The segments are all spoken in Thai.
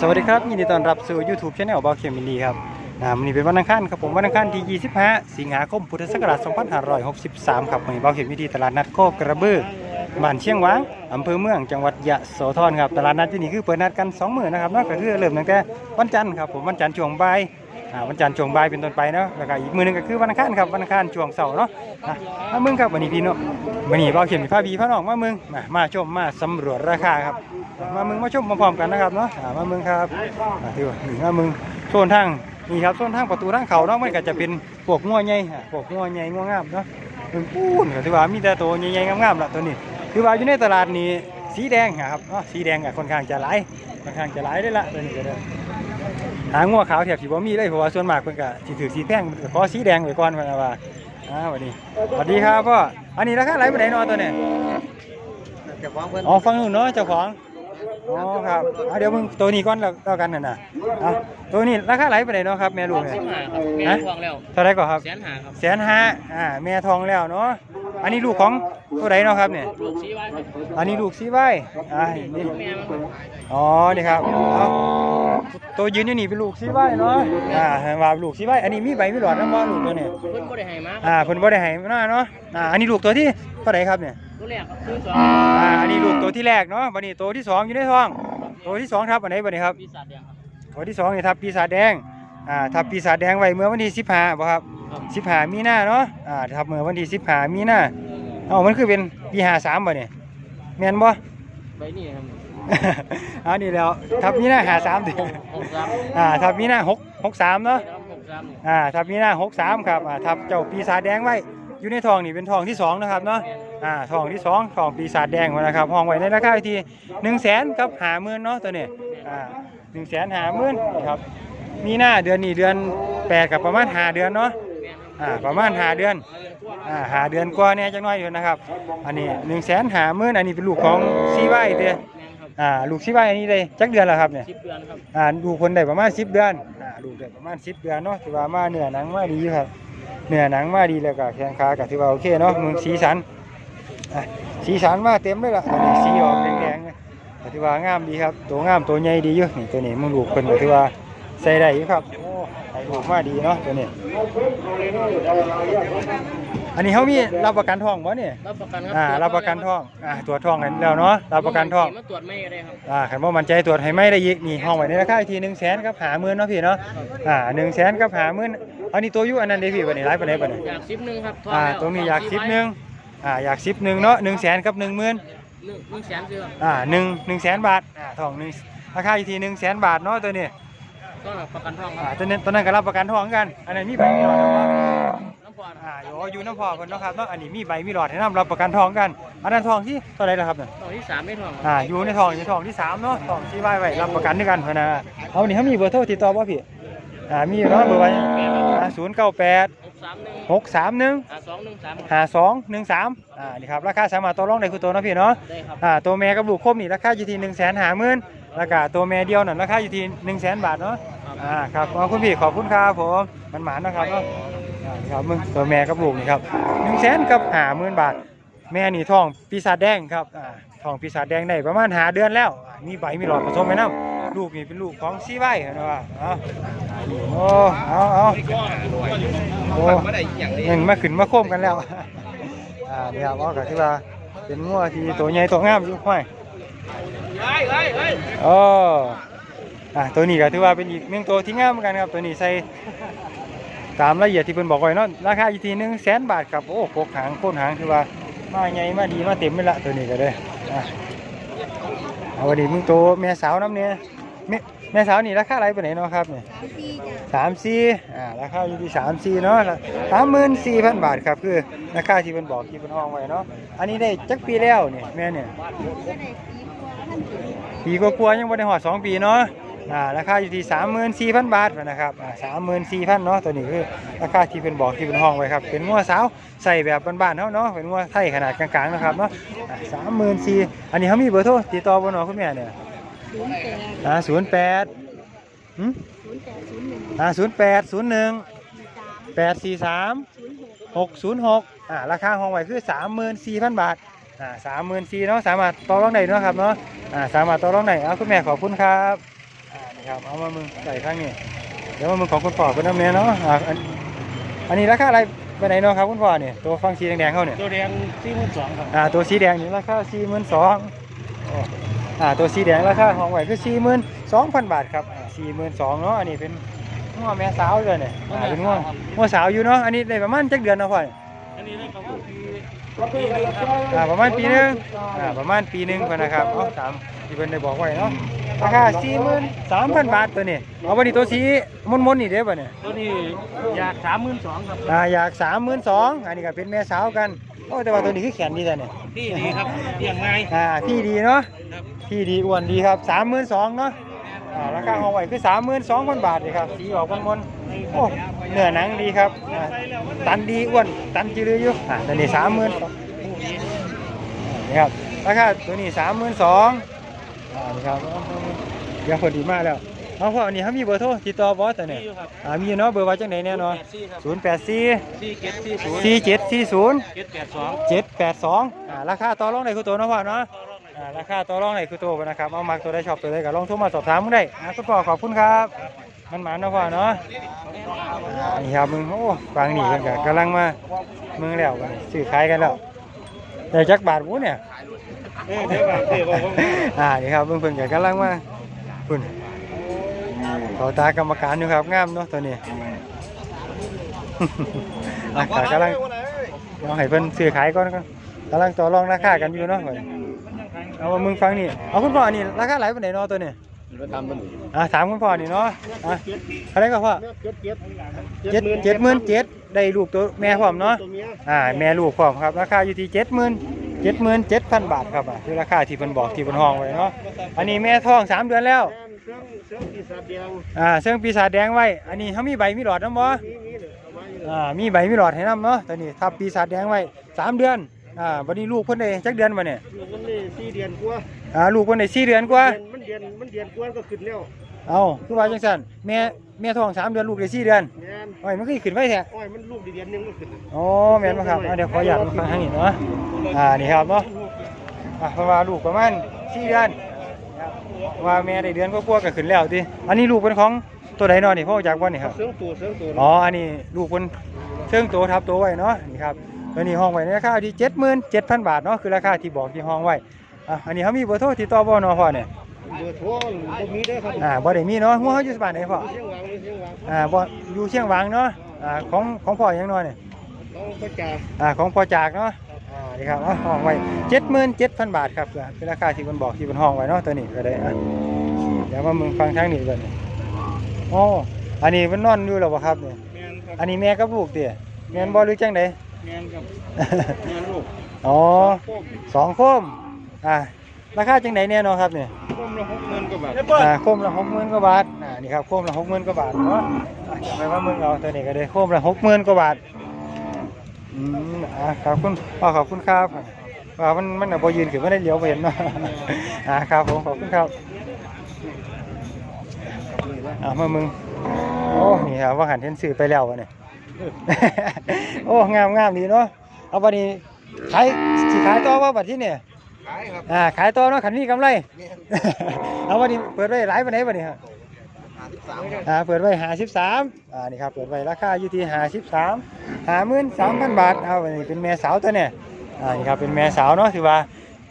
สวัสดีครับ ยินดีต้อนรับสู่ YouTube Channel บาเขียมินีครับนะวันนี้เป็นวันอังคารครับผมวันอังคารที่ 25 สิงหาคมพุทธศักราช 2563 ครับวันนี้บาเขียมินีตลาดนัดโคกระบือบ้านเชียงหวางอำเภอเมืองจังหวัดยะโสธรครับตลาดนัดที่นี่คือเปิดนัดกัน2มื้อนะครับนอกจากคือเริ่มตั้งแต่วันจันทร์ครับผมวันจันทร์ช่วงบ่าย วันจันทร์ช่วงบ่ายเป็นต้นไปเนาะแล้วก็อีกมือหนึงก็คือวันอังคารครับวันอังคารช่วงเสาร์เนาะอะมามึงครับวันนี้พี่เนาะวันนี้บาเขียนพาพี่พาหนองมาเมึงมาชมมาสำรวจราคาครับ มาเมึงมาชมพร้อมๆกันนะครับเนาะอ่ามามึงครับอ่าที่ว่าหนึ่งมามึงโซนทางนี่ครับโซนทางประตูทางเขาเนาะมันก็จะเป็นพวกงัวใหญ่พวกงัวใหญ่งัวงามเนาะมึงปูนก็ถือว่ามีแต่ตัวใหญ่ๆงามๆละตัวนี้คือว่าอยู่ในตลาดนี้สีแดงครับสีแดงอะค่อนข้างจะหลายค่อนข้างจะหลายได้ละตัวนี้ก็ได้ หางัวขาวแถบสีบ่มีเลยเพราะว่าส่วนมากเพิ่นก็สิถือสีแพงเพิ่นก็ขอสีแดงไว้ก่อนเพิ่นว่าอ่าสวัสดีสวัสดีครับพ่ออันนี้ราคาไหลไปไหนเนาะตัวนี้จะฟ้องเพื่อนอ๋อฟังนู่นเนาะเจ้าของอ๋อครับอะเดี๋ยวมึงตัวนี้ก่อนแล้วแล้วกันน่ะนะเอาตัวนี้ราคาไหลไปไหนเนาะครับแม่ลูกเนี่ยสิบห้าครับแม่ฮะทองแล้วเท่าไหรก่อนครับแสนหาครับแสนห้าอ่าแม่ทองแล้วเนาะ อันนี้ลูกของตัวไหนเนาะครับเนี่ยลูกชี้ไว้ครับอันนี้ลูกซีไว้อ่านี่แม่มันอ๋อนี่ครับเอาตัวยืนอยู่นี่เป็นลูกซีไว้เนาะอ่าว่าลูกซีไว้อันนี้มีใบมีหลอดน้ำบ่ลูกตัวเนี่ยเพิ่นบ่ได้ให้มาอ่าเพิ่นบ่ได้ให้มาเนาะอ่าอันนี้ลูกตัวที่เท่าไหรครับเนี่ยตัวแรกครับคือสองอ่าอันนี้ลูกตัวที่แรกเนาะบัดนี้ตัวที่สองอยู่ในท้องตัวที่สองทับอันไหนบัดนี้ครับปีศาจแดงครับตัวที่สองนี่ทับปีศาจแดง อ่าทับปีศาจแดงไว้เมื่อวันที่สิบห้าบ่ครับครับสิบห้ามีนาเนาะอ่าทับเมื่อวันที่สิบห้ามีนาเอ้ามันคือเป็นปีห้าสามบ่เนี่ยแม่นบ่ใบนี้ครับอันนี้แล้วทับมีนาห้าสามดิหกสามอ่าทับมีนาหกหกสามเนาะครับหกสามนี่อ่าทับมีนาหกสามครับอ่าทับเจ้าปีศาจแดงไว้อยู่ในทองนี่เป็นทองที่สองนะครับเนาะอ่าทองที่สองทองปีศาจแดงนะครับห้องไว้ในราคาอยู่ที่หนึ่งแสนกับห้าหมื่นเนาะตัวนี้อ่าหนึ่งแสนห้าหมื่นครับ มีหน้าเดือนนี้เดือนแปดกับประมาณห้าเดือนเนาะแม่นครับอ่าประมาณห้าเดือนเอาเงินกว้างอ่าหาเดือนกว่าเนี่ยจังน้อยอยู่นะครับ อันนี้หนึ่งแสนหาหมื่นอันนี้เป็นลูกของซีไว้เด้อแม่นครับอ่าลูกซีไว้อันนี้ได้จักเดือนแล้วครับเนี่ยสิบเดือนครับอ่าลูกคนได้ประมาณ10เดือนอ่าลูกได้ประมาณ10เดือนเนาะถือว่ามาเนื้อหนังมาดีอยู่ครับเนื้อหนังมาดีแล้วก็แข้งขาก็ถือว่าโอเคเนาะมึงสีสันอะสีสันมาเต็มเลยล่ะอันนี้สีออกแดงๆเนี่ยก็ถือว่างามดีครับตัวงามตัวใหญ่ดีอยู่นี่ตัวนี้มึงลูกคนก็ถือว่า ใส่ได้อยู่ครับโอ้ใส่ลูกมาดีเนาะตัวนี้ อันนี้เขามีรับประกันทองบ่เนี่ยรับประกันครับอ่ารับประกันทองอ่าตรวจทองกันแล้วเนาะรับประกันทอง มาตรวจไม่ก็ได้ครับ อ่าขันว่ามันใจตรวจให้ไม่ได้อีกนี่ห้องไว้ในราคาอีกทีหนึ่งแสนครับหาหมื่นเนาะพี่เนาะอ่าหนึ่งแสนครับหาหมื่นอันนี้ตัวอยุอันนั้นเด้พี่วันนี้ไลฟ์ไปไหนไปไหนอยากสิบหนึ่งครับทองอ่าแล้วตรงนี้อยากสิบหนึ่งอ่าอยากสิบหนึ่งเนาะหนึ่งแสนกับหนึ่งหมื่นหนึ่งหนึ่งแสนซื้อครับอ่าหนึ่งหนึ่งแสนบาทอ่าทองหนึ่งราคาอีกทีหนึ่งแสนบาทเนาะตัวนี้ ก็ประกันทองคอ่ารับตัวนั้นตัวนั้นก็รับประกันทองกัน อันนั้นมีใบมีหลอดนะว่าน้ำพอนะอ่าอยู่อยู่น้ำพอคนเนาะครับเนาะอันนี้มีใบมีหลอดให้นำรับประกันทองกัน อันนั้นทองที่เท่าไหรล่ะครับเนี่ยทองที่สามไม่ทองครับอ่าอยู่ในทองอยู่ในทองที่สามเนาะทองที่ไว้ไว้รับประกันด้วยกันพะนะเอานี่เขามีเบอร์โทรติดต่อป่ะพี่อ่ามีอยู่เนาะเบอร์ไว้ศูนย์เก้าแปดหกสามหนึ่งหกสามหนึ่งห้าสองหนึ่งสามหาสองหนึ่งสามอ่านี่ครับราคาสามารถต่อรองได้คือตัวเนาะพี่เนาะได้ครับ อ่าตัวแม่กับลูกครบนี่ราคาอยู่ที่หนึ่งแสนหาหมื่น แล้วก็ตัวแม่เดียวนั่นราคาอยู่ที่หนึ่งแสนบาทเนาะอ่าครับขอบคุณพี่ขอบคุณครับผมมันหมานนะครับเนาะอ่านี่ครับมึงตัวแม่กับลูกนี่ครับหนึ่งแสนกับหาหมื่นบาท แม่นี่ท้องปีศาจแดงครับอ่าท้องปีศาจแดงได้ประมาณหาเดือนแล้วอ่ามีใบมีหลอดผสมไหมน้ำลูกนี่เป็นลูกของซีไว้เห็นว่าเอาโอ้เอาเอาโอ้ยังมาขึ้นมาโค้มกันแล้วอ่านี่ครับเอาก็ที่ว่าเป็นงัวที่ตัวใหญ่ตัวงามอยู่ห้อย โอ้อ่าตัวนี้ก็ถือว่าเป็นอีกหนึ่งตัวที่งามเหมือนกันครับตัวนี้ใส่ตามรายละเอียดที่เพิ่นบอกไว้เนาะราคาอยู่ที่หนึ่งแสนบาทครับโอ้โคกหางโค่นหางถือว่ามาใหญ่มาดีมาเต็มเลยละตัวนี้ก็เลยอะเอาวันนี้มึงโตแม่สาวน้ำเนี่ยแม่แม่สาวนี่ราคาอะไรไปไหนเนาะครับเนี่ยสามสี่อ่าราคาอยู่ที่สามสี่เนาะสามหมื่นสี่พันบาทครับคือราคาที่เป็นบอกที่เป็นห้องไว้เนาะอันนี้ได้จักปีแล้วเนี่ยแม่เนี่ย ปีกว่าๆยังไม่ได้หอดสองปีเนาะอ่าราคาอยู่ที่สามหมื่นสี่พันบาทนะครับอ่าสามหมื่นสี่พันเนาะตัวนี้คือราคาที่เป็นบอกที่เป็นห้องไว้ครับเป็นงัวสาวใส่แบบบ้านๆเนาะเนาะเป็นงัวไทยขนาดกลางๆนะครับเนาะสามหมื่นสี่อันนี้เขามีเบอร์โทรติดต่อบนหนอคุณแม่เนี่ยอ่าศูนย์แปดหืมอ่าศูนย์แปดศูนย์หนึ่งแปดสี่สามหกศูนย์หกอ่าราคาห้องไว้คือสามหมื่นสี่พันบาทอ่า สามหมื่นสี่เนาะสามารถต่อรองได้เนาะครับเนาะอ่าสามารถต่อรองได้เอาคุณแม่ขอบคุณครับอ่าครับเอามามึงใส่ข้างนี้เดี๋ยวมามึงของคุณพ่อเป็นน้ำเนี้ยเนาะอ่าอันอันนี้ราคาอะไรไปไหนเนาะครับคุณพ่อเนี่ยตัวฟังสีแดงๆเขาเนี่ยตัวแดงสี่หมื่นสองครับอ่าตัวสีแดงนี่ราคาสี่หมื่นสองอ่าตัวสีแดงราคาของไหวคือสี่หมื่นสองพันบาทครับสี่หมื่นสองเนาะอันนี้เป็นง้อแม่สาวเลยเนี่ยอ่าเป็นง้อง้อสาวอยู่เนาะอันนี้ได้ประมาณจักเดือนเนาะพ่อเนี่ยอันนี้ได้ประมาณปีปีหนึงครับ อ่าประมาณปีหนึงอ่าประมาณปีหนึงพอนะครับเอาตามที่เพิ่นได้บอกไว้เนาะราคาสี่หมื่นสามพันบาทตัวนี้เอาวันนี้ตัวสีมนๆนี่เด้อบ่เนี่ยตัวนี้อยากสามหมื่นสองครับอ่าอยากสามหมื่นสองอันนี้ก็เป็นแม่สาวกันโอ้แต่ว่าตัวนี้คือแขนดีแต่เนี่ยพี่ดีครับเลี้ยงง่าย อ่าพี่ดีเนาะครับ พี่ดีอ้วนดีครับสามหมื่นสองเนาะ อ่าราคาของไหวคือสามหมื่นสองพันบาทเลยครับสีออกมนๆโอ้เนื้อหนังดีครับอ่าตันดีอ้วนตันจิรืออยู่อ่าตัวนี้สามหมื่นนี่ครับราคาตัวนี้สามหมื่นสองอ่านี่ครับเดี๋ยวคนดีมากแล้วเอาพ่ออันนี้เขามีเบอร์โทรติดต่อบอสแต่เนี่ยนี่อยู่ครับอ่ามีเนาะเบอร์ว่าจังไหนแน่เนอนสี่ครับศูนย์แปดสี่สี่เจ็ดสี่ศูนย์สี่เจ็ดสี่ศูนย์เจ็ดแปดสองเจ็ดแปดสองอ่าราคาต่อรองไหนคือตัวเนาะพ่อเนาะอ่า ราคาต่อรองไหนคือตัวนะครับเอามาตัวได้ชอบตัวได้ก็ลองโทรมาสอบถามมึงได้อ่าคุณพ่อขอบคุณครับ มันหมานนาะพ่อเนาะนี่ครับมึงโอ้ฟังนี่เพิ่นก็กำลังมามึงแล้วบัดนี้ซื้อขายกันแล้วได้จักบาทบุเนี่ยเออเดี๋ยวแบบเดี๋ยวบอกว่านี่ครับเพิ่นเพิ่นก็กำลังมาคุณเขาตากรรมการอยู่ครับงามเนาะตัวนี้อ่ากำลังเอาให้เพิ่นซื้อขายก่อนก่อนกำลังต่อรองราคากันอยู่เนาะ เอาว่ามึงฟังนี่เอาคุณพ่อนี่ราคาไหลายปานไหนเนาะตัวนี้ก็ทำมันอะถามคุณพ่อนี่เนาะอะเท่าไหรก็พ่อเจ็ดเจ็ดเจ็ดเจ็ดหมื่นเจ็ดได้ลูกตัวแม่พร้อมเนาะตัวเมียอ่าแม่ลูกพร้อมครับราคาอยู่ที่เจ็ดหมื่นเจ็ดหมื่นเจ็ดพันบาทครับอะคือราคาที่เพิ่นบอกที่เพิ่นห้องไว้เนาะอันนี้แม่ท้องสามเดือนแล้วแม่นเครื่องเครื่องปีศาจแดงอ่าเสื้อปีศาจแดงไว้ อันนี้เขามีใบมีหลอดน้ำบ่มีมีเลยเอาไว้อยู่อ่ามีใบมีหลอดให้น้ำเนาะตัวนี้ทับปีศาจแดงไว้สามเดือน อ่าวันนี้ลูกเพิ่นได้จักเดือนวะเนี่ยลูกมันนี่สี่เดือนกว่าอ่าลูกเพิ่นได้สี่เดือนกว่ามันเดือนมันเดือนกว่าก็ขึ้นแล้วเอาคือว่าจังซั่นแม่แม่ท้องสามเดือนลูกได้สี่เดือนแม่นโอ้ยมันก็สิขึ้นไว้แท้อ้อยมันลูกได้เดือนหนึงก็ขึ้นอ๋อแม่นบ่ครับอ่าเดี๋ยวขออยากฟังทางนี้เนาะอ่านี่ครับเนาะอ่าเพราะว่าลูกประมาณสี่เดือนครับว่าแม่ได้เดือนก็กลัวาๆก็ขึ้นแล้วติอันนี้ลูกเป็นของตัวใดเนาะนี่พ่อจากบ่นี่ครับ เสื้อตัวเสื้อตัวอ๋อ อันนี้ลูกเพิ่นเชิงโตทับโตไว้เนาะ นี่ครับ ตัวนี้ห้องไว้ในราคาที่77,000บาทเนาะคือราคาที่บอกที่ห้องไว้อะอันนี้เขามีเบอร์โทรติดต่อบ่เนาะพ่อเนี่ยเบอร์โทรบ่มีเด้อครับอ่าบ่ได้มีเนาะหัวเขาอยู่สบานไหนพ่อเชียงหวังเชียงหวังอ่าบ่อยู่เชียงหวางเนาะอ่าของของพ่อหยังเนาะเนี่ยต้องประกาศอ่าของพ่อจากเนาะอ่านี่ครับเอาห้องไว้เจ็ดหมื่นเจ็ดพันบาทครับเป็นราคาที่มันบอกที่มันห้องไว้เนาะตัวนี้ก็ได้อะเดี๋ยวมามึงฟังทางนี้เลยโอ้อันนี้มันนอนอยู่แล้วบ่ครับเนี่ยแมนครับอันนี้แม่กับลูกเตี่ยแม่นบ่หรือจังได แมนครับแมนลูกอ๋อโค้งสองโคมอ่าราคาจังไดแน่นอนครับเนี่ยโค้งละหกหมื่นกว่าบาทอ่าโคมละหกหมื่นกว่าบาทอ่านี่ครับโคมละหกหมื่นกว่าบาทเนาะอะจำไว้ว่ามึงเอาตัวนี้ก็ได้โคมละหกหมื่นกว่าบาทอืมอ่าขอบคุณพ่อขอบคุณครับว่ามันมันน่ะบ่ยืนขึ้นไม่ได้เลี้ยวไปเห็นเนาะอ่าครับผมขอบคุณครับอ่ามามึงโอ้นี่ครับว่าหันเห็นสื่อไปแล้ววะเนี่ย โอ้งามงามดีเนาะเอาบัดนี้ขายสิขายต่อว่าบัดที่เนี่ยขายครับอ่าขายต่อเนาะขันมีกำไรแม่นเอาวันนี้เปิดไว้หลายปานไหนบัดนี้ฮะหาสิบสามครับอ่าเปิดไว้หาสิบสามอ่านี่ครับเปิดไว้ราคาอยู่ที่หาสิบสามหาหมื่นสามพันบาทเอาวันนี้เป็นแม่สาวตัวเนี่ยอ่านี่ครับเป็นแม่สาวเนาะถือว่า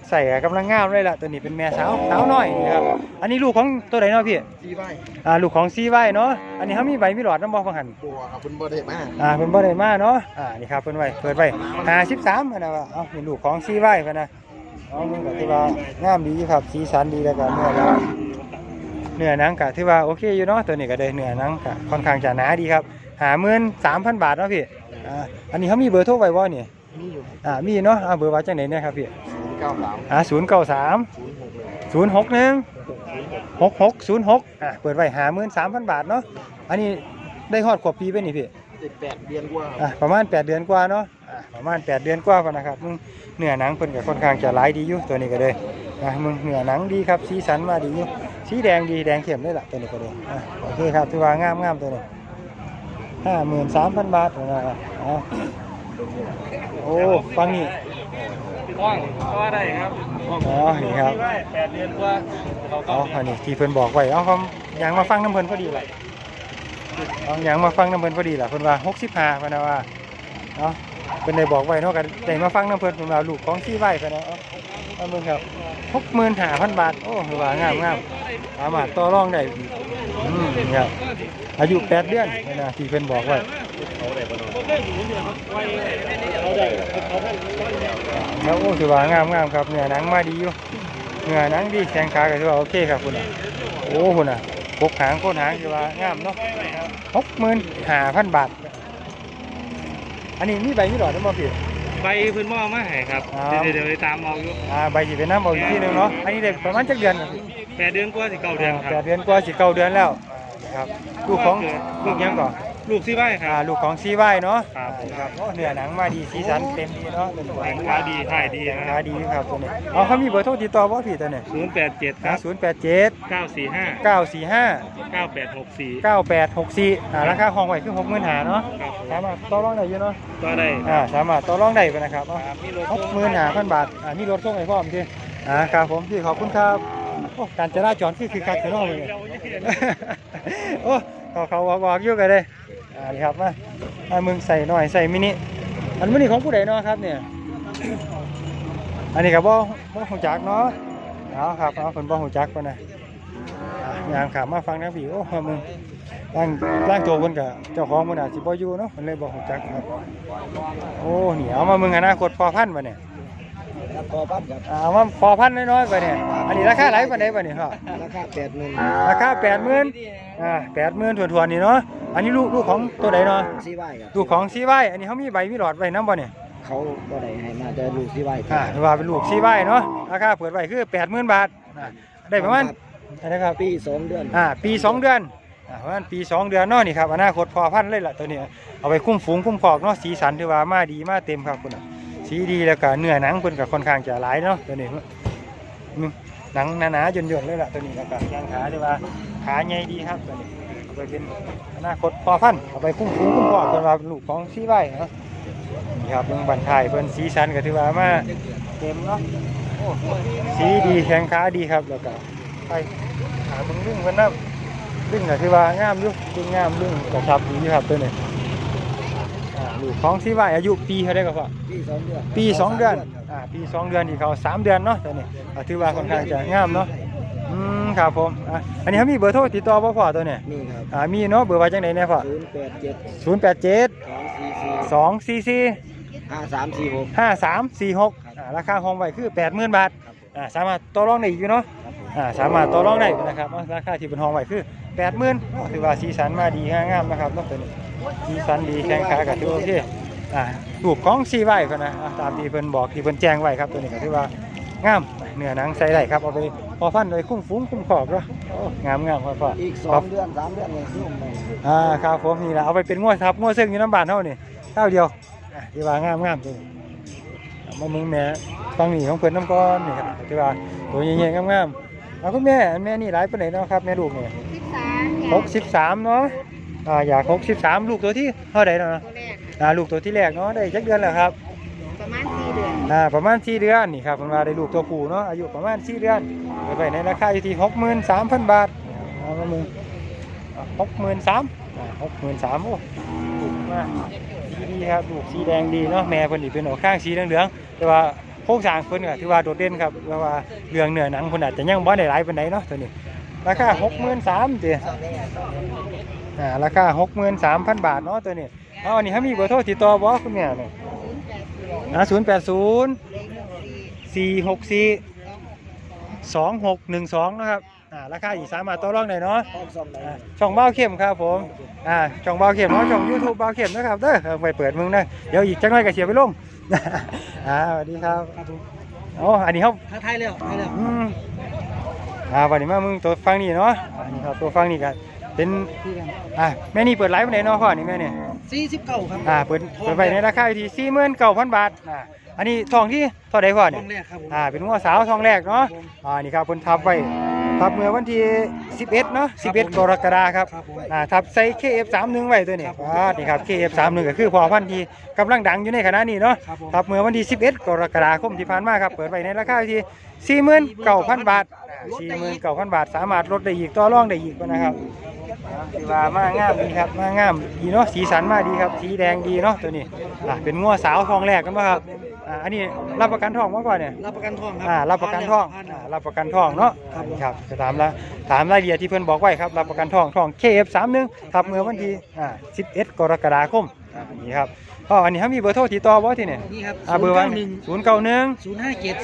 ใส่กำลังงามเลยล่ะตัวนี้เป็นแม่สาวสาวน้อยนี่ครับอันนี้ลูกของตัวไหนเนาะพี่สี่ใบอ่าลูกของซีไว้เนาะอันนี้เขามีใบมีหลอดน้ำบ่ฟังหันตัวครับคุณบ่ได้มาอ่าเพิ่นบ่ได้มาเนาะอ่านี่ครับเพิ่นไว้เปิดไว้หาสิบสามนะว่าเอานี่ลูกของซีไว้เพิ่นนะเอามันก็ถือว่างามดีอยู่ครับสีสันดีแล้วก็เนื้อแล้วเนื้อหนังก็ถือว่าโอเคอยู่เนาะตัวนี้ก็ได้เนื้อหนังก็ค่อนข้างจะหนาดีครับหาเมื่นสามพันบาทเนาะพี่อ่าอันนี้เขามีเบอร์โทรไว้บ่เนี่ยมีอยู่อ่ามีเนาะอ่าเบอร์ว่าจังไหนเนี่ยครับพี่ เก้าสามอ่าศูนย์เก้าสามศูนย์หกหนึ่งศูนย์หกหนึ่งหกหกศูนย์หกอ่าเปิดไว้หาเมื่นสามพันบาทเนาะอันนี้ได้ฮอดขวบปีไปนี่พี่เจ็ดแปดเดือนกว่าคอ่ารับประมาณแปดเดือนกว่าเนาะอ่าประมาณแปดเดือนกว่าพอนะครับมึงเนื้อหนังเพิ่นก็ค่อนข้างจะหลายดีอยู่ตัวนี้ก็เลยอ่ามึงเนื้อหนังดีครับสีสันมาดีอยู่สีแดงดีแดงเข้มเลยล่ะตัวนี้ก็เลยอ่าโอเคครับถือว่างามงามตัวนี้ห้าหมื่นสามพันบาทนะครับอ๋อโอ้ฟังนี่ ว่างก็ได้ครับอ๋อนี่ครับแปดเดือนกว่าเขาก็อ๋ออันนี้ที่เพิ่นบอกไว้เอาคอย่างมาฟังน้ำเพิ่นพอดีล่ะเอาอย่างมาฟังน้ำเพิ่นพอดีล่ะเพิ่นว่า65เพิ่นนะว่าเนาะเพิ่นได้บอกไว้เนาะกันได้มาฟังน้ำเพิ่นเพิ่นว่าลูกของซีไว้เพิ่นนะเอาเอาเบิ่งครับ65,000บาทโอ้ถือว่างามงามสามารถต่อรองได้อีกอืมนี่ครับอายุ8เดือนนี่นะที่เพิ่นบอกไว้ แล้วโอ้ถือว่างามงามครับเนื้อหนังมาดีอยู่เนื้อหนังดีแข็งขาก็ถือว่าโอเคครับคุณอะโอ้คุณอะปกหางโคนหางถือว่างามเนาะหกหมื่นห้าพันบาท อันนี้มีใบมีหลอดได้บ่พี่ใบพื้นหม้อมาให้ครับอ่าเดี๋ยวเดี๋ยวไปตามเอาอยู่อ่าใบสีเป็นน้ำเอาอีกทีหนึงเนาะอันนี้เด็กประมาณจักเดือนครับพี่แปดเดือนกว่าสิเก้าเดือนคแปรัดบเดือนกว่าสิเก้าเดือนแล้วครับลูกของลูกยังก่อน ลูกที่ใบคอ่ารับลูกของซีไว้เนาะครับอ่าครับโอ้เนื้อหนังมาดีสีสันเต็มดีเนาะเป็นตัวแข็งขาดีถ่ายดีแข็งนะคขารับดีครับตัวนี้เอาเขามีเบอร์โทรติดต่อบ่พี่ตัวนี้ศูนย์แปดเจ็ดครับศูนย์แปดเจ็ดเก้าสี่ห้าเก้าสี่ห้า เก้าแปดหกสี่เก้าแปดหกสี่อ่าราคาห้องไว้คือหกหมื่นหาเนาะครับสามารถต่อรองได้อยู่เนาะก็ได้อ่าสามารถต่อรองได้ไปนะครับครับมีรถหกหมื่นหาพันบาทอ่ามีรถส่งให้พร้อมที่อ่าครับผมพี่ขอบคุณครับโอ้การจราจรคือคือการเสนอเลยโอ้ เขาเขาบอกอยู่กันเลยอ่านี่ครับมาอ่ามึงใส่หน่อยใส่มินิอันมินิของผู้ใดเนาะครับเนี่ยอันนี้กับบ่บ่หูจักเนาะเอาครับเอาคนบ่หูจักคนนะอ่ายามขับมาฟังนะพี่โอ้มึงร่างร่างตัวเพิ่นก็เจ้าของมันอาจสิบ่อยู่เนาะเพิ่นเลยบ่ฮู้จักครับโอ้เหนี่เอามามึงอนาคตพอพันธุ์บ่เนี่ย พอปั๊บครับอ่าเอามาพอพันธุ์น้อยๆบ่เนี่ยอันนี้ราคาหลายปานใดบ่เนี่ยพ่อราคาแปดหมื่นราคา80,000อ่า80,000ทวนๆนี่เนาะอันนี้ลูกลูกของตัวใดเนาะซีไว้ครับลูกของซีไว้อันนี้เขามีใบมีหลอดไว้นํบ่เนี่ยเขาก็ได้ให้มาแต่ลูกซีไว้อ่าว่าเป็นลูกซีไว้เนาะราคาเปิดไว้คือ80,000บาทอ่าได้ประมาณอันนะครับปีสองเดือนอ่าปีสองเดือนอ่าประมาณปีสองเดือนเนาะนี่ครับอนาคตพอพันธุ์เลยล่ะตัวนี้เอาไปคุ้มฝูงคุ้มครอกเนาะสีสันถือว่ามาดีมาเต็มครับคุณน่ะ สีดีแล้วก็เนื้อหนังเพิ่นก็ค่อนข้างจะหลายเนาะตัวนี้หนังหนาๆย่นๆเลยล่ะตัวนี้แล้วก็แข้งขาถือว่าขาใหญ่ดีครับตัวนี้เอาไปเป็นอนาคตพอพันเอาไปคุ้มฝูงคุ้มครอเพิ่นว่าลูกของสีไว้เนาะนี่ครับเบิ่งบันทายเพิ่นสีสันก็ถือว่ามาเต็มเนาะสีดีแข้งขาดีครับแล้วก็ไปหาเบิ่งเรื่งเพิ่นนำดึงก็คือว่างามอยู่ดึงงามดึงกระชับดีครับตัวนี้ ลูกของที่ว่าอายุปีเท่าไดก็พอปีสองเดือนปีสองเดือนอ่าปีสองเดือนที่เขาสามเดือนเนาะตัวนี้ก็ถือว่าค่อนข้างจะงามเนาะอืมครับผมอะอันนี้เขามีเบอร์โทรติดต่อบ่พอตัวนี้นี่ครับอ่ามีเนาะเบอร์ว่าจังไดเนี่ยพ่อศูนย์แปดเจ็ด087สองสี่สี่244ห้าสามสี่หก5346อ่าราคาห้องไว้คือ80,000บาทอ่าสามารถต่อรองได้อีกอยู่เนาะอ่าสามารถต่อรองได้นะครับอ่าราคาที่เป็นห้องไว้คือแปดหมื่นถือว่าสีสันมาดีงามๆนะครับนอกจากนี้ สีสันดีแข็งขากับถือว่าโอเคอ่ารูปของสีไว้เพิ่นนะอ่าตามที่เพิ่นบอกที่เพิ่นแจ้งไว้ครับตัวนี้ก็ถือว่างามเนื้อหนังใส่ได้ครับเอาไปพอฟันโดยคุ้มฟุ้งคุ้มขอบเนาะโอ้งามงามพ่อพ่ออีกสคอรังบเดือนสามเดือนเนี่ยซุ่มเลยอ่าครับผมนี่แหละเอาไปเป็นงวดทับงวดซึ่งอยู่น้ำบานเท่านี่เท่าเดียวอ่าที่ว่างามงามตัวนี้เอามามึงแม่ฟังนี่ของเพิ่นน้ำก้อนนี่ครับที่ว่าตัวใหญ่ๆงามๆเอาคุณแม่อันแม่นี่หลายปานไหนเนาะครับแม่ลูกนี่สิบสามหกสิบสามเนาะ อ่าอยากหกสิบสามลูกตัวที่เท่าไหร่เนาะตัวแรกอ่าลูกตัวที่แรกเนาะได้จักเดือนแล้วครับประมาณสี่เดือนอ่าประมาณสี่เดือนนี่ครับมันว่าได้ลูกตัวผู้เนาะอายุประมาณสี่เดือนไปไปในราคาอยู่ที่หกหมื่นสามพันบาทเอามามึงหกหมื่นสามหกหมื่นสามโอ้ถูกมากสีดีครับลูกสีแดงดีเนาะแม่เพิ่นนี่เป็นออกข้างสีเหลืองๆแต่ว่าโครงสร้างเพิ่นก็ถือว่าโดดเด่นครับเพราะว่าเรื่องเนื้อหนังเพิ่นอาจจะยังบ่ได้หลายปานใดเนาะตัวนี้ราคาหกหมื่นสามเด้ อ่าราคาหกหมื่นสามพันบาทเนาะตัวนี้เอาอันนี้เขามีเบอร์โทรติดต่อบ่คุณแม่เนี่ยศูนย์แปดศูนย์อ่าศูนย์แปดศูนย์เลขหกสี่สี่หกสี่สองหกหนึ่งสองนะครับอ่าราคาอีกสามารถต่อรองได้เนาะห้องซ่อมได้อ่าช่องเบ้าเข้มครับผมอ่าช่องเบ้าเข้มเนาะช่องยูทูบเบ้าเข้มนะครับเด้อเอาไปเปิดมึงนะเดี๋ยวอีกจังหน่อยก็เสียไปลง อ่าสวัสดีครับอ๋ออันนี้เขาถ้าไทยเร็วไทยเร็ว อืมอ่าวันนี้มามึงตัวฟังนี่เนาะอันนี้ครับตัวฟังนี่กัน เป็นอ่าแม่นี่เปิดไลฟ์วันไหนเนาะพ่อนี่แม่เนี่ยสี่สิบเก้าครับอ่าเปิดเปิดไปในราคาอยู่ที่สี่หมื่นเก้าพันบาทอ่าอันนี้ทองที่เท่าไหร่พ่อห้เนี่อยงแรกครับผมอ่าเป็นหัวสาวทองแรกเนาะอ่านี่ครับเพิ่นทับไว้ทับเมื่อวันที่11เนาะ11กรกฎาคมครับครับผม อ่าทับใส่ KF31 ไว้ตัวนี้ครับผมอ่านี่ครับ KF31 ก็คือพอพันธุ์ที่กำลังดังอยู่ในขณะนี้เนาะ ครับผมทับเมื่อวันที่ 11 กรกฎาคมที่ผ่านมาครับ เปิดไว้ในราคาอยู่ที่ 49,000 บาทอ่า49,000 บาท สามารถลดได้อีกต่อรองได้อีกนะครับ อ่าถือว่ามางามดีครับมางามดีเนาะสีสันมาดีครับ สีแดงดีเนาะตัวนี้อ่าเป็นงัวสาวทองแรกกันป่ะครับอ่าอันนี้รับประกันทองมาก่อนเนี่ยรับประกันทองครัอ่ารับประกันทองผ่านอ่าแล้วรับประกันทองเนาะครับผมครับจะถามละถามรายละเอียดที่เพิ่นบอกไว้ครับรับประกันทองทอง KF31 ทับเมื่อวันที่อ่า11 กรกฎาคมอ่านี่ครับ อ๋ออันนี้เขามีเบอร์โทรติดต่อบ่ที่เนี่ยนี่ครับอ่าเบอร์ว่าหนึ่ง091ศูนย์ห้าเจ็ด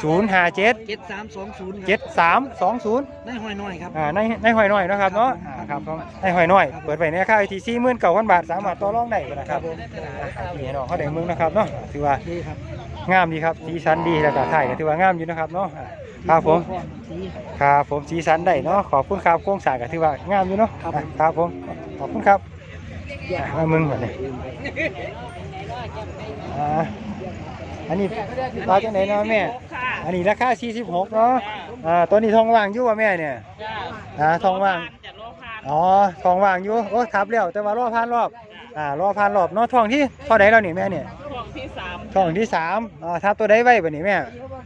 057เจ็ดสามสองศูนย์7320ได้ห้อยน้อยครับอ่าในในหอยน้อยเนาะครับเนาะอ่าครับผมในหอยน้อย เปิดไว้ในราคาที่49,000บาทสามารถต่อรองได้นะครับอ่านี่ให้น้องเขาได้เมืองนะครับเนาะถือว่าดีครับงามดีครับสีสันดีแล้วก็ถ่ายก็ถือว่างามอยู่นะครับเนาะอ่าครับผมสีครับผมสีสันได้เนาะขอบคุณครับโครงสร้างก็ถือว่างามอยู่เนาะครับผมอะครับผมขอบคุณครับอะมามึงก่อนเลย อ่าอันนี้ปลาจังไหนเนาะแม่ อันนี้ราคา 46 เนาะอ่าตัวนี้ทองว่างอยู่ว่าแม่เนี่ยอ่าทองว่าง อ๋อทองว่างอยู่ โอ้ทับแล้วแต่ว่ารอผ่านรอบ อ่ารอผ่านรอบเนาะทองที่เท่าไหแล้วนี่แม่เนี่ยช่วงที่สามทองที่สามอ่าทับตัวใดไว้บัดนี้แม่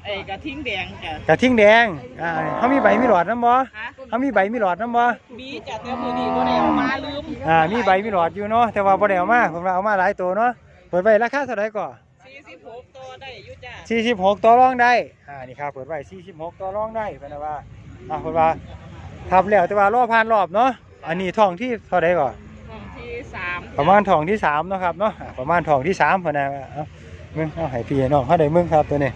ไอ้กระทิงแดงจ้ะกระทิงแดง อ่าเขามีใบมีหลอดน้ำบ่ฮะเขามีใบมีหลอดน้ำบ่มีจ้ะแต่มือดีก็ได้เอามาลืม อ่า มีใบมีหลอดอยู่เนาะแต่ว่าบ่ได้เอามาผมว่าเอามาหลายตัวเนาะ เปิดไว้ราคาเท่าไหร่ก่อสี่สิบหกตัวได้อยู่จ้ะ46ต่อรองได้ อ่า นี่ครับ เปิดไว้46ต่อรองได้เพิ่นน่ะว่า อ่าเพิ่นว่าทับแล้วแต่ว่ารอผ่านรอบเนาะ อันนี้ทองที่เท่าไหร่ก่อช่วงที่สามประมาณทองที่สามเนาะครับเนาะอ่าประมาณทองที่สามเพิ่นน่ะเอามึงเอาให้พี่ให้น้องเฮาได้มึงครับตัวนี้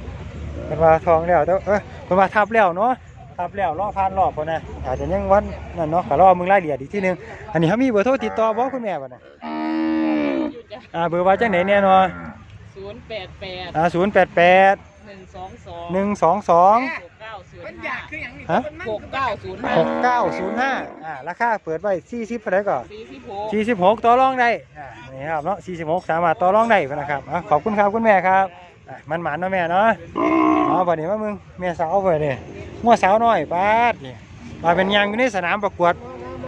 เพิ่นว่าทองแล้วแต่เอ้ยเพิ่นว่าทับแล้วเนาะทับแล้วรอผ่านรอบเพิ่นน่ะอาจจะยังวันนั่นเนาะก็รอมึงรายละเอียดอีกทีหนึงอันนี้เขามีเบอร์โทรติดต่อบ่คุณแม่บ่น่ะอยู่ จ้ะอ่าเบอร์ว่าจังไหนเนี่ยเนาะศูนย์แปดแปดอ่าศูนย์แปดแปดหนึ่งสองสองหนึ่งสองสองหกเก้าศูนย์ห้าฮะหกเก้าศูนย์ห้าหกเก้าศูนย์ห้าอ่าราคาเปิดไว้สี่สิบเท่าไหร่ก่อน สี่สิบหกสี่สิบหกต่อรองได้อ่านี่ครับเนาะสี่สิบหกสามารถต่อรองได้นะครับอะขอบคุณครับคุณแม่ครับอะมันหมานเนาะแม่เนาะอ๋อบัดนี้ว่ามึงแม่สาวไปเลยมัวสาวน้อยปาดนี่มาเป็นยางอยู่ในสนามประกวด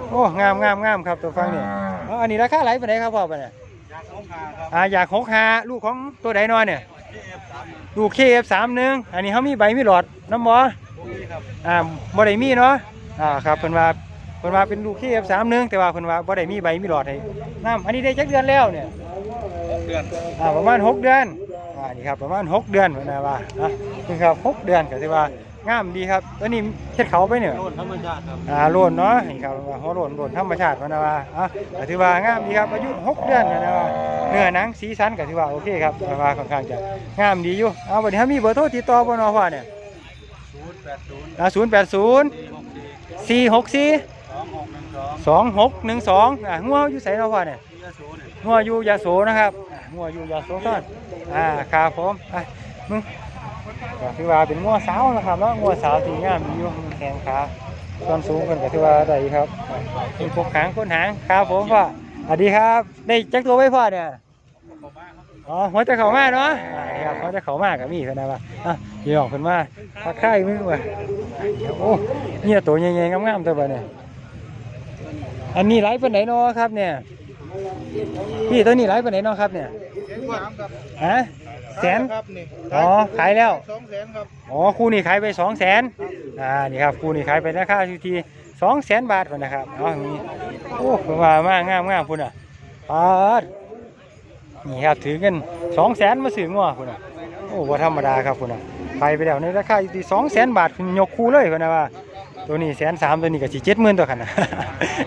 โอ้งามงามงามครับตัวฟังนี่อ๋ออันนี้ราคาไหลไปไหนครับพ่อไปเนี่ย อ่าอยากหกหาลูกของตัวใดน้อยเนี่ยดูเคฟสามหนึ่งอันนี้เขามีใบมีหลอดน้ำบ่อ่าบ่ได้มีเนาะอ่าครับเพิ่นว่าเพิ่นว่าเป็นลูกเคฟสามหนึ่งแต่ว่าเพิ่นว่าบ่ได้มีใบมีหลอดให้น้ำอันนี้ได้จักเดือนแล้วเนี่ยเดือนอ่าประมาณหกเดือนอ่านี่ครับประมาณหกเดือนเพิ่นน่ะว่าอะนี่ครับหกเดือนก็ถือว่า งามดีครับตัวนี้เฮ็ดเขาไปเนี่ยโดนธรรมชาติครับอ่าโลนเนาะนี่ครับว่าเขาโลนโลนธรรมชาติเพิ่นน่ะว่าอะก็ถือว่างามดีครับอายุหกเดือนเพิ่นน่ะว่าเนื้อหนังสีสันก็ถือว่าโอเคครับเพิ่นว่าค่อนข้างจะงามดีอยู่เอาบัดนี้เขามีเบอร์โทรติดต่อบ่เนาะพ่อเนี่ยศูนย์แปดศูนย์อ่า080สี่หกสี่464สองหกหนึ่งสอง2612อ่างัวอยู่ไสเนาะพ่อเนี่ยยาสูเนี่ยงัวอยู่ยาโสนะครับอ่างัวอยู่ยาโสก่อนอ่าครับผมอะมึง ก็ถือว่าเป็นงัวสาวนะครับเนาะงัวสาวที่งามดีอยู่แข้งขาส่วนสูงเพิ่นก็ถือว่าได้ครับเป็นพวกหางก้นหางครับผมพ่อสวัสดีครับได้จักตัวไว้พ่อเนี่ยอ๋อหัวจะเข้ามาเนาะอ่านี่ครับหัวจะเข้ามากับมีเพิ่นนว่าอะเดี๋ยวเพิ่นมาทักทายมึงว่าเดี๋ยวโอ้เนี่ยตัวใหญ่ๆงามๆตัวบ่เนี่ยอันนี้ไลฟ์ปานไหนเนาะครับเนี่ยพี่ตัวนี้ไลฟ์ปานไหนเนาะครับเนี่ยฮะ แสน ครับนี่อ๋อขายแล้ว สองแสนครับอ๋อคู่นี้ขายไปสองแสนอ่านี่ครับคู่นี้ขายไปราคาอยู่ที่สองแสนบาทพุ่นนะครับอ๋อนี่โอ้ผมว่ามางามงามพุ่นอะปาดนี่ครับถือเงินสองแสนมาซื้องัวพุ่นอะโอ้ว่าธรรมดาครับพุ่นอะขายไปแล้วในราคาอยู่ที่สองแสนบาทคุณยกคู่เลยพุ่นนะว่า ตัวนี้แสนสามตัวนี้ก็สิเจ็ดหมื่นตัวกันนะ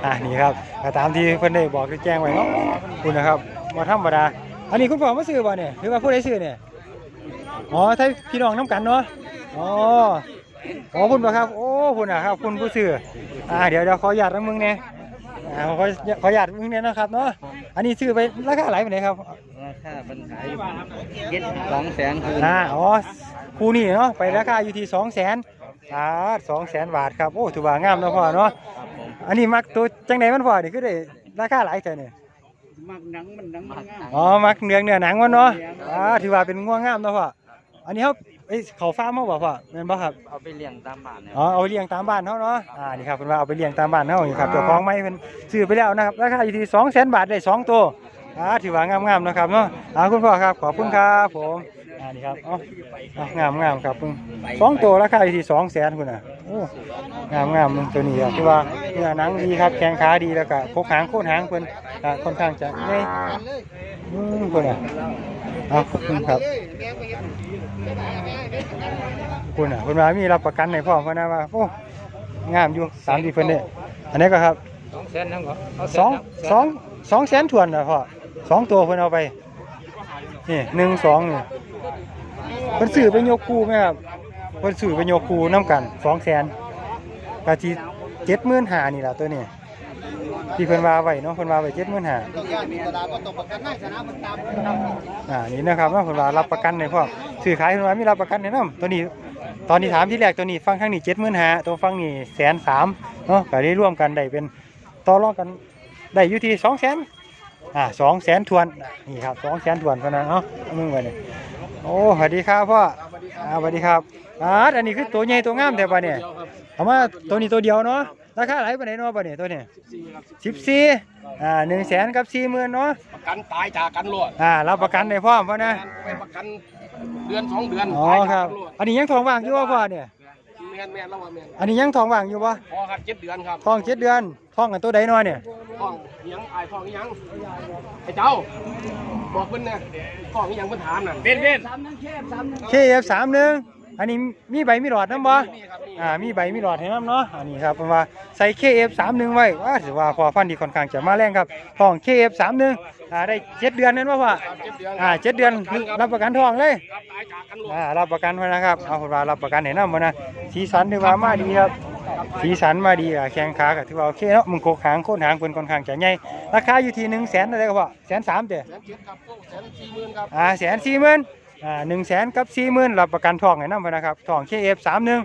อ่านี่ครับก็ตามที่เพิ่นได้บอกได้แจ้งไว้เนาะคุณนะครับมาธรรมดา อันนี้คุณพ่อมาซื้อบ่เนี่ยหรือว่าผู้ใดซื้อเนี่ยอ๋อถ้าพี่น้องน้ำกันเนาะอ๋ออ๋อคุณบ่ครับ โอ้คุณนะครับ คุณผู้ซื้ออ่าเดี๋ยวเดี๋ยวขออนุญาตน้ำมึงเนี่ยอ่าขอขออนุญาตมึงเนี่ยนะครับเนาะอันนี้ซื้อไปราคาหลายปานไหนครับราคาเป็นขายเจ็ดสองแสนคืออ่าอ๋อคู่นี้เนาะไปราคาอยู่ที่สองแสนอ่าสองแสนบาทครับโอ้ถือว่างามเนาะพ่อเนาะอันนี้มักตัวจังไดมันพอนี่คือได้ราคาหลายเท่านี่ มักหนังมันหนังมันงามอ๋อมักเนื้อเนื้อหนังมันเนาะอ่าถือว่าเป็นง่วงงามเนาะพ่ออันนี้เขาเอ้ยเขาฟาร์มเฮาบ่พ่อแม่นบ่ครับเอาไปเลี้ยงตามบ้านเนี่ยอ๋อเอาไปเลี้ยงตามบ้านเฮาเนาะอ่านี่ครับเพิ่นว่าเอาไปเลี้ยงตามบ้านเฮานี่ครับเจ้าของไม้เพิ่นซื้อไปแล้วนะครับราคาอยู่ที่200,000บาทได้สองตัวอ่าถือว่างามๆนะครับเนาะอ่าคุณพ่อครับขอบคุณครับผมอ่านี่ครับเอ๋องามงามๆครับเพิ่นสองตัวราคาอยู่ที่200,000พุ่นน่ะ โอ้งามงามๆตัวนี้ครับที่ว่าเนื้อหนังดีครับแข้งขาดีแล้วก็พกหางโคนหางเพิ่นอ่าค่อนข้างจะใหญ่อืมพุ่นน่ะเอาขอบคุณครับคุณอะคุณว่ามีรับประกันในพ่อมเพิ่นนะว่าโอ้งามอยู่สามดีเพิ่นเนี่ยอันนี้ก็ครับสองแสนทั้งหมดสองสองสองแสนถวนนะพ่อสองตัวเพิ่นเอาไปนี่หนึ่งสองนี่เพิ่นซื้อไปยกคู่ไหมครับ เพิ่นซื้อไปโยคูน้ำกันสองแสนกะทีเจ็ดหมื่นหานี่แหละตัวนี้ที่เพิ่นว่าไว้เนาะเพิ่นว่าไว้เจ็ดหมื่นหาอ่านี่นะครับว่าผมว่ารับประกันในพวกซื้อขายผมว่ามีรับประกันในน้ำตัวนี้ ตอนนี้ถามที่แรกตัวนี้ฟังข้างนี้เจ็ดหมื่นหาตัวฟังนี่แสนสามเนาะก็ได้ร่วมกันได้เป็นต่อรองกันได้อยู่ที่สองแสนอ่าสองแสนทวนนี่ครับสองแสนทวนพะนะเนาะมึงไปเนี่ยโอ้สวัสดีครับพ่อสวัสดีครับ อ่าอันนี้คือตัวใหญ่ตัวงามแต่ปะเนี่ยเอามาตัวนี้ตัวเดียวเนาะราคาไหนปะเนี่ยเนาะปะเนี่ยตัวเนี่ยสิบสี่อ่าหนึ่งแสนกับสี่หมื่นเนาะประกันตายจากกันรวดอ่ารับประกันในพร้อมพ่อนะไปประกันเดือนสองเดือนอ๋อตายคจารักบกันรวดอันนี้ยังทองว่างอยู่ว่าพ่อเนี่ยแม่นแม่นแล้วว่าแม่นอันนี้ยังทองว่างอยู่ปะพอครับเจ็ดเดือนครับทองเจ็ดเดือนทองกันตัวใดน้อยเนี่ยท้องอิหยังอายท้องอิหยังไอ้เจ้าบอกเพิ่นเนี่ยท้องอิหยังเพิ่นถามน่ะเป็นเป็นเคเอฟสามหนึ่ง อันนี้มีใบมีหลอดน้ำบ่นี่ครับนี่อ่ามีใบมีหลอดให้น้ำเนาะอันนี้ครับเป็นว่าใส่เคเอฟสามหนึ่งไว้ว่าถือว่าพอฟันดีค่อนข้างจะมาแรงครับทองเคเอฟสามหนึ่งอ่าได้เจ็ดเดือนนั่นว่าพ่อครับเจ็ดเดือนอ่าเจ็ดเดือนรับประกันทองเลยครับตายจากกันรวดอ่ารับประกันไว้นะครับเอาเป็นว่ารับประกันให้น้ำมานะสีสันถือว่ามาดีครับสีสันมาดีอะแข้งขาก็ถือว่าโอเคเนาะมึงโคกหางโคนหางเพิ่นค่อนข้างจะใหญ่ราคาอยู่ที่หนึ่งแสนอะไรก็พอแสนสามเด้แสนเจ็ดครับโอ้แสนสี่หมื่นครับอ่าแสนสี่หมื่น อ่าหนึ่งแสนกับสี่หมื่นรับประกันทองให้น้ำเพิ่นะครับทองเคเอฟสามหนึ่ง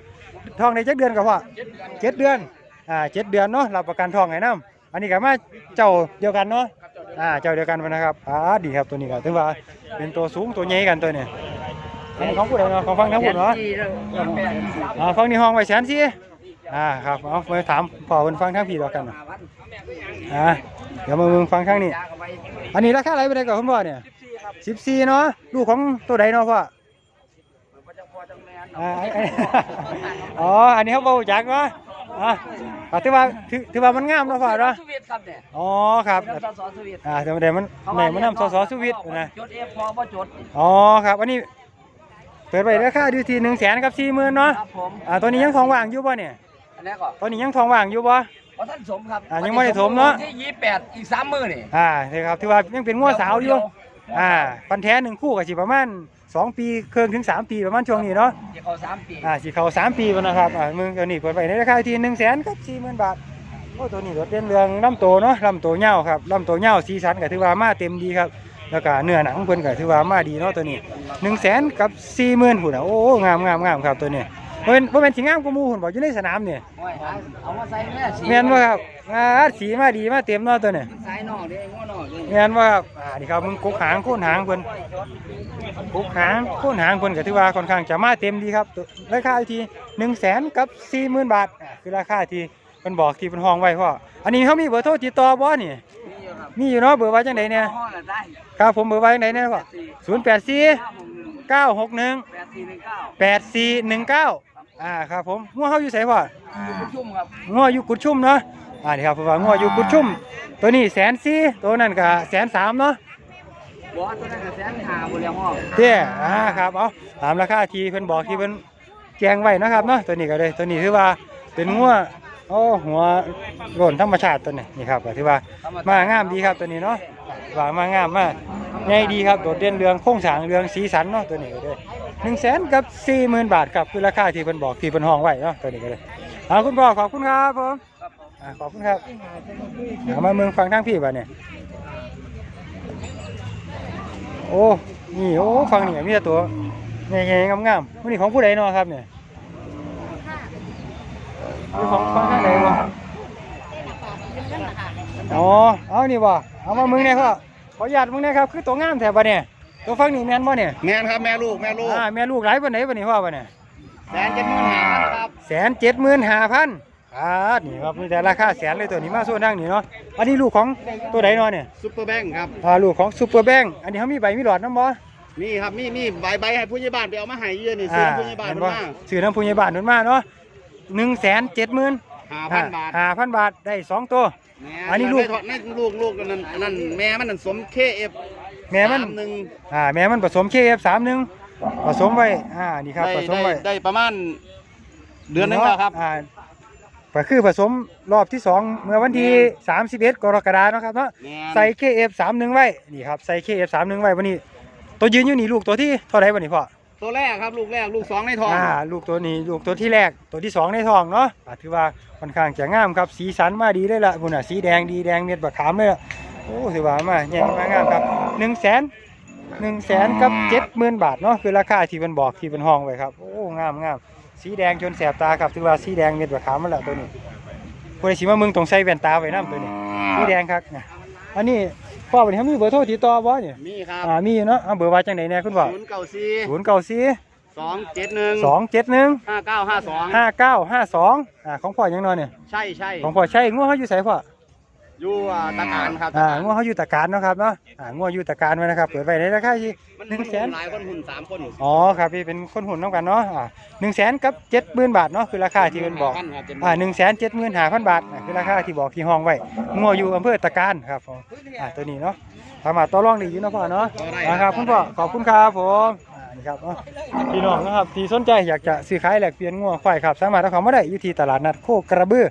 ทองในเจ็ดเดือนก็พอเจ็ดเดือเจ็ดเดือนอ่าเจ็ดเดือนเนาะรับประกันทองให้น้ำอันนี้ก็มาเจ้าเดียวกันเนาะอ่าเจ้าเดียวกันเพิ่นะครับอ่าดีครับตัวนี้ก็ถือว่าเป็นตัวสูงตัวใหญ่กันตัวเนี้อันนี้ของผู้ใดเนาะของฟังทั้งหมดเนาะอ่าฟังนี่ห้องไว้แสนสี่อ่าครับเอาไปถามพ่อเพิ่นฟังทางพี่ดอกกันอ่าเดี๋ยวมาเบิ่งฟังข้างนี้ อันนี้ราคาอะไรไปได้กับคุณพ่อเนี่ย สิบสี่เนาะลูกของตัวใดเนาะพ่ออ่าไอ้ไอ้อ๋อ อันนี้เขาบอกจักเนาะอ่าอ่าถือว่าถือถือว่ามันงามเนาะพ่อเนาะสวิตครับเนี่ยอ๋อครับสสสวิตอ่าแต่เดี๋ยวมันแม่มันนำสสสุวิทย์นะจดเอฟพอบ่จดอ๋อครับอันนี้เปิดไปราคาอยู่ที่หนึ่งแสนกับสี่หมื่นเนาะครับผมอ่าตัวนี้ยังทองว่างอยู่ป่ะเนี่ยอันนี้ก็ตอนนี้ยังทองว่างอยู่ป่ะ เพราะท่านสมครับอ่ายังไม่ได้ถมเนอะ ที่ยี่แปดอีกสามมือนี่ อ่าใช่ครับถือว่ายังเป็นงัวสาวอยู่ อ่าฟันแท้หนึ่งคู่กับสิประมาณสองปีเครื่องถึงสามปีประมาณช่วงนี้เนาะที่เขาสามปีอ่าสิเขาสามปีแล้วนะครับอ่ามึงตัวนี้เปิดไปในราคาที่หนึ่งแสนกับสี่หมื่นบาทโอ้ตัวนี้รถเด่นเรืองลำโตเนาะลำโตเงาครับลำโตเงาสีสันก็ถือว่ามาเต็มดีครับแล้วก็เนื้อหนังเพิ่นก็ถือว่ามาดีเนาะตัวนี้หนึ่งแสนกับสี่หมื่นหุ่นอะโอ้งามงามงามครับตัวนี้ เพิ่นเพิ่นเป็นสีงามกว่าหมู่หุ่นบอกอยู่ในสนามเนี่ยโอ้ยเอาเอามาใส่แม่สีแม่นบ่ครับอ่าสีมาดีมาเต็มเนาะตัวนี้สายนอกเด้ง้อนอกเด้แม่นว่าครับอ่านี่ครับมึงกุกหางโค่นหางเพิ่นกุกหางโค่นหางเพิ่นก็ถือว่าค่อนข้างจะมาเต็มดีครับตัวราคาอยู่ที่หนึ่งแสนกับสี่หมื่นบาทอ่าคือราคาที่เพิ่นบอกที่เพิ่นห้องไว้พ่ออันนี้เขามีเบอร์โทรติดต่อบ่นี่นี่อยู่ครับมีอยู่เนาะเบอร์ไว้จังไดเนี่ยห้องละได้ครับผมเบอร์ไว้จังไดเนี่ยพ่อสี่ศูนย์แปดสี่เก้าหกหนึ่งเก้าหกหนึ่งแปดสี่หนึ่งเก้าแปดสี่หนึ่งเก้า อ่าครับผมงัวเฮาอยู่ไสพ่ออยู่ประชุมครับงัวอยู่กุดชุ่มเนาะอ่านี่ครับเพราะว่างัวอยู่กุดชุ่ม ตัวนี้แสนสี่ตัวนั้นก็แสนสามเนาะบอกว่าตัวนั้นก็แสนหาบนแล้วห้องเตี้ยอ่าครับเอาตามราคาที่เพิ่นบอกที่เพิ่นแจ้งไว้นะครับเนาะตัวนี้ก็เลยตัวนี้ถือว่าเป็นงัวโอ้หัวโล้นธรรมชาติตัวนี้นี่ครับก็ถือว่ามางามดีครับตัวนี้เนาะ ว่ามางามมากใหญ่ดีครับโดดเด่นเรื่องโครงสร้างเรื่องสีสันเนาะตัวนี้ก็เลยหนึ่งแสนกับสี่หมื่นบาทครับคือราคาที่เพิ่นบอกที่เพิ่นห้องไว้เนาะตัวนี้ก็เลยเอาคุณพ่อขอบคุณครับผมอ่าขอบคุณครับเอามาเมืองฟังทางพี่บ่เนี่ยโอ้นี่โอ้ฟังนี่มีแต่ตัวใหญ่ๆงามๆมันนี่ของผู้ใดเนาะครับเนี่ยนี่ของฟังทางไหนวะ อ๋อเอานี่บ่เอามามึงเนี่ยครับขออนุญาตมึงเนี่ยครับคือตัวงามแถบบ่เนี่ยตัวฟังนี่แม่นบ่เนี่ยแม่นครับแม่ลูกแม่ลูกอ่าแม่ลูกหลายปานไหนปานนี้พ่อปานเนี่ยแสนเจ็ดหมื่นห้าพันครับแสนเจ็ดหมื่นห้าพันอ่านี่ครับมีแต่ราคาแสนเลยตัวนี้มาโซนั่งนี่เนาะอันนี้ลูกของตัวไหนเนาะเนี่ยซุปเปอร์แบงค์ครับอ่าลูกของซูเปอร์แบงค์อันนี้เขามีใบมีหลอดน้ำบ่มีครับมีมีใบใบให้ผู้ใหญ่บ้านไปเอามาให้เยอะนี่ซื้อผู้ใหญ่บ้านเห็นมันบ่มาซื้อน้ำผู้ใหญ่บ้านนั่นมาเนาะหนึ่งแสนเจ็ดหมื่นห้าพันบาทห้าพันบาทได้สองตัว อันนี้ลูกนั่นลูกลูกนั่นนั่นแม่มันนั่นสมเคเอฟแม่มันหนึ่งอ่าแม่มันผสมเคเอฟสามหนึ่งผสมไว้อ่านี่ครับได้ผสมได้ไว้ได้ประมาณเดือนหนึงแล้วครับอ่าก็คือผสมรอบที่สองเมื่อวันที่31กรกฎาคมเนาะครับเนาะแม่นใส่ KF31 ไว้นี่ครับใส่ KF31 ไว้วันนี้ ตัวยืนอยู่นี่ลูกตัวที่เท่าไหร่วันนี้พ่อ ตัวแรกครับลูกแรกลูกสองในท้อง อ่าลูกตัวนี้ลูกตัวที่แรกตัวที่สองในท้องเนาะอ่าถือว่าค่อนข้างจะงามครับสีสันมาดีเลยล่ะคุณอะสีแดงดีแดงเม็ดบะขามเลยล่ะโอ้ถือว่ามาแย่งมางามครับ1 0 0 0 0 0 1 0 0 0 0 0กับ70,000บาทเนาะคือราคาที่มันบอกที่มันห้องไว้ครับโอ้งามงามสีแดงจนแสบตาครับถือว่าสีแดงเม็ดบะขามมาแล้วตัวนี้ผู้ใดสิมามืองต้องใส่แว่นตาไว้นํตัวนี้สีแดงครับอันนี้ พ่อวันนี้เขามีเบอร์โทรติดต่อบ่เนี่ยมีครับอ่ามีอยู่เนาะเอาเบอร์ว่าจังไหนแน่คุณพ่อศูนย์เก้าสี่ศูนย์เก้าสี่สองเจ็ดหนึ่งสองเจ็ดหนึ่งห้าเก้าห้าสองห้าเก้าห้าสองอ่าของพ่อยังนอนเนี่ยใช่ใช่ของพ่อใช่งัวเขาอยู่ไสพ่อ อยู่อ่าตะการครับอ่างัวเขาอยู่ตะการเนาะครับเนาะอ่างัวอยู่ตะการไว้นะครับ เปิดไว้ในราคาที่มันหนึ่งแสนหลายคนหุ่นสามคนอ๋อครับพี่เป็นคนหุ่นน้องกันเนาะอ่าหนึ่งแสนกับเจ็ดหมื่นบาทเนาะคือราคาที่มันบอกอ่าหนึ่งแสนเจ็ดหมื่นห้าพันบาทอ่าคือราคาที่บอกที่ห้องไว้งัวอยู่อำเภอตะการครับผมอ่าตัวนี้เนาะสามารถต่อรองได้อยู่เนาะพ่อเนาะอ่าครับคุณพ่อขอบคุณครับผมอ่านี่ครับเนาะพี่น้องนะครับที่สนใจอยากจะซื้อขายแลกเปลี่ยนงัวควายครับ สามารถเอาเข้ามาได้อยู่ที่ตลาดนัดโคกระบือ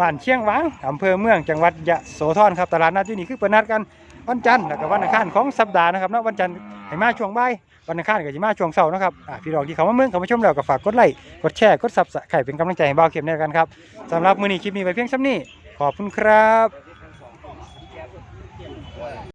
บ้านเชียงหวางอำเภอเมืองจังหวัดยะโสธรครับตลาดนัดที่นี่คือเปิดนัดกันวันจันทร์แล้วก็วันอังคารของสัปดาห์นะครับเนาะวันจันทร์ให้มาช่วงบ่ายวันอังคารก็จะมาช่วงเสาร์นะครับอ่าพี่น้องที่เขามาเมืองเขามาชมแล้วก็ฝากกดไลค์กดแชร์กดซับสไครต์เป็นกำลังใจให้บ่าวเข็มด้วยกันครับสำหรับมือนี้คลิปนี้ไปเพียงเท่านี้ขอบคุณครับ